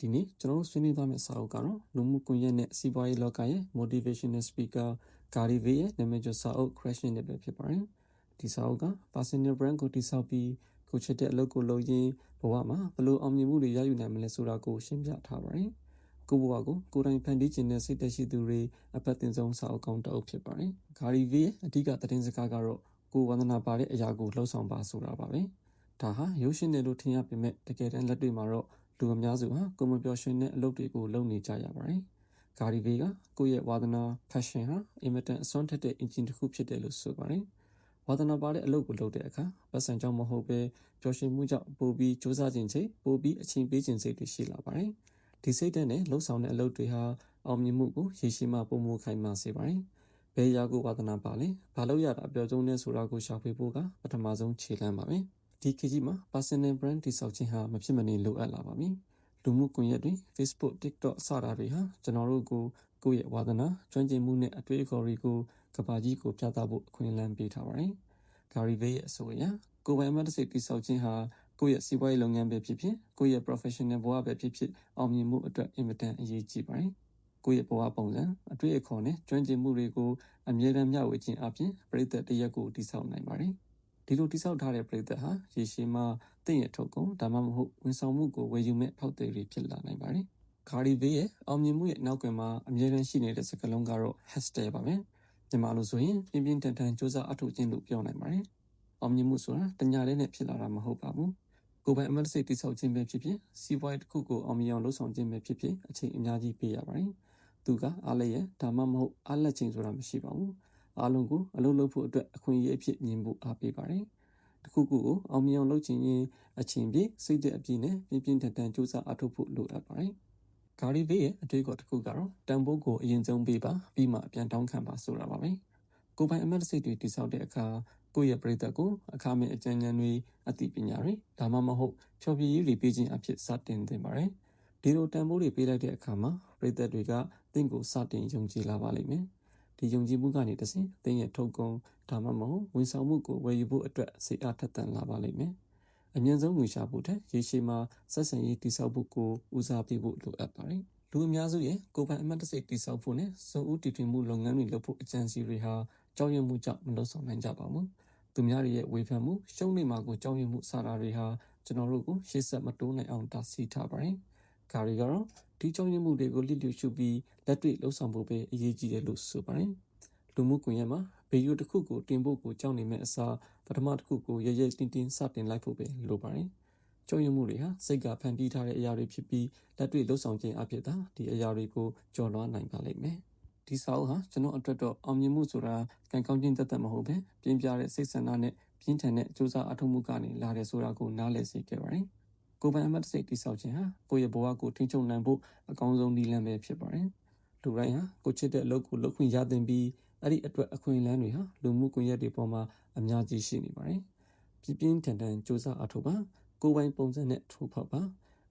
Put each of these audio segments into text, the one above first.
ဒီနေ့ကျွန်တော်တို့ဆွေးနွေးသွားမယ့်စာအုပ်ကတော့လူမှုကွန်ရက်နဲ့စီးပွားရေးလောကရဲ့ motivational speaker Gary Vee ရဲ့နာမည်ကျော်စာအုပ် Crashing နဲ့ပဲဖြစ်ပါတယ်။ဒီစာအုပ်က personal brand ကိုတည်ဆောက်ပြီးကိုချစ်တဲ့အလုပ်ကိုလုပ်ရင်းဘဝမှာဘယ်လိုအောင်မြင်မှုတွေရယူနိုင်မလဲဆိုတာကိုရှင်းပြထားပါတယ်။ကိုယ့်ဘဝကိုကိုယ်တိုင်ဖန်တီးခြင်းနဲ့စိတ်သက်ရှိသူတွေအပတ်တင်ဆုံးစာအုပ်ကောင်းတစ်အုပ်ဖြစ်ပါတယ်။ Gary Vee ရဲ့အဓိကသတင်းစကားကတော့ကိုယ်ဝန္ဒနာပါတဲ့အရာကိုလှုပ်ဆောင်ပါဆိုတာပါပဲ။ဒါဟာရုပ်ရှင်တွေလို့ထင်ရပေမဲ့တကယ်တမ်းလက်တွေ့မှာတော့ လူအများစုဟာကိုယ်မပျော်ရွှင်တဲ့အလုပ်တွေကိုလုပ်နေကြရပါတယ်။ဂါရီဗေကကိုယ့်ရဲ့ဝါသနာ passion ဟာအင်မတန်အစွမ်းထက်တဲ့ engine တစ်ခုဖြစ်တယ်လို့ဆိုပါတယ်။ဝါသနာပါတဲ့အလုပ်ကိုလုပ်တဲ့အခါပတ်စံကြောင့်မဟုတ်ပဲပျော်ရွှင်မှုကြောင့်ပိုပြီးစူးစမ်းခြင်းစိတ်ပိုပြီးအချိန်ပေးခြင်းစိတ်တွေရှိလာပါတယ်။ဒီစိတ်ဓာတ်နဲ့လှုပ်ဆောင်တဲ့အလုပ်တွေဟာအောင်မြင်မှုကိုရေရှည်မှပုံမခိုင်မာစေပါတယ်။ဘယ်ရာကိုဝါသနာပါလဲ။ဘာလို့ရတာအပြောဆုံးလဲဆိုတာကိုရှာဖွေဖို့ကပထမဆုံးခြေလှမ်းပါပဲ။ ဒီခေတ်ကြီးမှာ personal brand တိစောက်ခြင်းဟာမဖြစ်မနေလိုအပ်လာပါပြီ။လူမှုကွန်ရက်တွေ Facebook, TikTok စတာတွေဟာကျွန်တော်တို့ကိုကိုယ့်ရဲ့ဝါသနာကျွမ်းကျင်မှုနဲ့အတွေ့အခေါ်တွေကိုကဘာကြီးကိုပြသဖို့အခွင့်အလမ်းပေးထားပါတယ်။ Gary Vee ရဲ့အဆိုအရကိုယ်ပိုင်မတ်တစိတ်တိစောက်ခြင်းဟာကိုယ့်ရဲ့စီးပွားရေးလုပ်ငန်းပဲဖြစ်ဖြစ်ကိုယ့်ရဲ့ professional ဘဝပဲဖြစ်ဖြစ်အောင်မြင်မှုအတွက်အင်မတန်အရေးကြီးပါတယ်။ကိုယ့်ရဲ့ဘဝပုံစံအတွေ့အခေါ်နဲ့ကျွမ်းကျင်မှုတွေကိုအမြဲတမ်းမျှဝေခြင်းအပြင်ပြည်သက်တရက်ကိုတည်ဆောက်နိုင်ပါတယ်။ ဒီလိုတိစောက်ထားတဲ့ပြည်သက်ဟာရေရှည်မှာတင့်ရထုတ်ကုန်ဒါမှမဟုတ်ဝန်ဆောင်မှုကိုဝယ်ယူမဲ့ဖောက်သည်တွေဖြစ်လာနိုင်ပါတယ်။ခါရီဘေးရဲ့အောင်မြင်မှုရဲ့နောက်ကွယ်မှာအမြဲတမ်းရှိနေတဲ့စကားလုံးကတော့ hashtag ပါပဲ။မြန်မာလိုဆိုရင်ပြင်းပြင်းထန်ထန်စူးစမ်းအထောက်ခြင်းလို့ပြောနိုင်ပါတယ်။အောင်မြင်မှုဆိုတာတညာလေးနဲ့ဖြစ်လာတာမဟုတ်ပါဘူး။ကိုယ်ပိုင်အမတ်စိတ်တိဆောက်ခြင်းပဲဖြစ်ဖြစ်စီးပွားရေးတစ်ခုကိုအောင်မြင်အောင်လုပ်ဆောင်ခြင်းပဲဖြစ်ဖြစ်အချိန်အများကြီးပေးရပါတယ်။သူကအားလည်းရဒါမှမဟုတ်အားလက်ခြင်းဆိုတာမရှိပါဘူး။ အားလုံးကိုအလုပ်လုပ်ဖို့အတွက်အခွင့်အရေးအဖြစ်မြင်ဖို့အားပေးပါတယ်။တခုခုကိုအောင်မြင်အောင်လုပ်ချင်ရင်အချိန်ပြည့်စိတ်တဲ့အပြည့်နဲ့ပြင်းပြင်းထန်ထန်ကြိုးစားအထောက်ဖို့လိုအပ်ပါတယ်။ဂါရီဗေးရဲ့အတွေ့အကြုံတစ်ခုကတော့တန်ဖိုးကိုအရင်ဆုံးပေးပါပြီးမှပြန်တောင်းခံပါဆိုတာပါပဲ။ကိုယ်ပိုင်အမတ်စိတ်တွေတိစောက်တဲ့အခါကိုယ့်ရဲ့ပြည်သက်ကိုအခါမဲ့အကြံဉာဏ်တွေအသိပညာတွေဒါမှမဟုတ်ဖြောပြရေးတွေပေးခြင်းအဖြစ်စတင်သင်ပါတယ်။ဒီလိုတန်ဖိုးတွေပေးလိုက်တဲ့အခါမှာပြည်သက်တွေကတင့်ကိုစတင်ယုံကြည်လာပါလိမ့်မယ်။ ဒီယုံကြည်မှုကနေတဆင့်သင်ရဲ့ထုတ်ကုန်ဒါမှမဟုတ်ဝန်ဆောင်မှုကိုဝယ်ယူဖို့အတွက်စိတ်အားထက်သန်လာပါလိမ့်မယ်။အမြင့်ဆုံးငွေရှာဖို့ထက်ရေရှည်မှာဆက်ဆံရေးတည်ဆောက်ဖို့ကိုဦးစားပေးဖို့လိုအပ်ပါတယ်။လူအများစုရဲ့ကိုယ်ပိုင်အမှတ်တစိတ်တည်ဆောက်ဖို့နဲ့စုံဦးတည်ထွင်မှုလုပ်ငန်းတွေလုပ်ဖို့အကြံစီတွေဟာကြောက်ရွံ့မှုကြောင့်မလုပ်ဆောင်နိုင်ကြပါဘူး။သူများရဲ့ဝေဖန်မှုရှုံးနေမှာကိုကြောက်ရွံ့မှုစတာတွေဟာကျွန်တော်တို့ကိုရှေ့ဆက်မတိုးနိုင်အောင်တားဆီးထားပါတယ်။ ဂါရီကတော့ဒီကြောင့်ရမှုတွေကိုလစ်လျူရှုပြီးလက်တွေ့လှုပ်ဆောင်ဖို့ပဲအရေးကြီးတယ်လို့ဆိုပါတယ်။လူမှုကွန်ရက်မှာဗီဒီယိုတစ်ခုကိုတင်ဖို့ကိုကြောက်နေမဲ့အစားပထမတစ်ခုကိုရရတင်းတင်းစတင်လိုက်ဖို့ပဲလိုပါတယ်။ကြောက်ရွံ့မှုတွေဟာစိတ်ကဖန်တီးထားတဲ့အရာတွေဖြစ်ပြီးလက်တွေ့လှုပ်ဆောင်ခြင်းအဖြစ်သာဒီအရာတွေကိုကျော်လွှားနိုင်ပါလိမ့်မယ်။ဒီစာအုပ်ဟာကျွန်တော်အတွက်တော့အောင်မြင်မှုဆိုတာကံကောင်းခြင်းတသက်မဟုတ်ပဲပြင်းပြတဲ့စိတ်ဆန္ဒနဲ့ပြင်းထန်တဲ့ကြိုးစားအထောက်မှုကနေလာတယ်ဆိုတာကိုနားလည်စေခဲ့ပါတယ်။ ကိုယ်ပိုင်အမတ်စိတ်တိဆောက်ခြင်းဟာကိုယ့်ရဲ့ဘဝကိုထိန်းချုပ်နိုင်ဖို့အကောင်းဆုံးနည်းလမ်းပဲဖြစ်ပါတယ်။လူတိုင်းဟာကိုချစ်တဲ့အလုပ်ကိုလုပ်ခွင့်ရသင့်ပြီးအဲ့ဒီအတွက်အခွင့်အလမ်းတွေဟာလူမှုကွန်ရက်တွေပေါ်မှာအများကြီးရှိနေပါတယ်။ပြပြင်းထန်ထန်စူးစမ်းအထောက်ပါကိုယ်ပိုင်ပုံစံနဲ့ထိုးဖောက်ပါ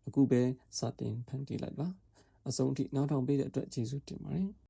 အခုပဲစတင်ဖန်တီးလိုက်ပါအဆုံးထိနောက်ထောင်ပေးတဲ့အတွက်ကျေးဇူးတင်ပါတယ်။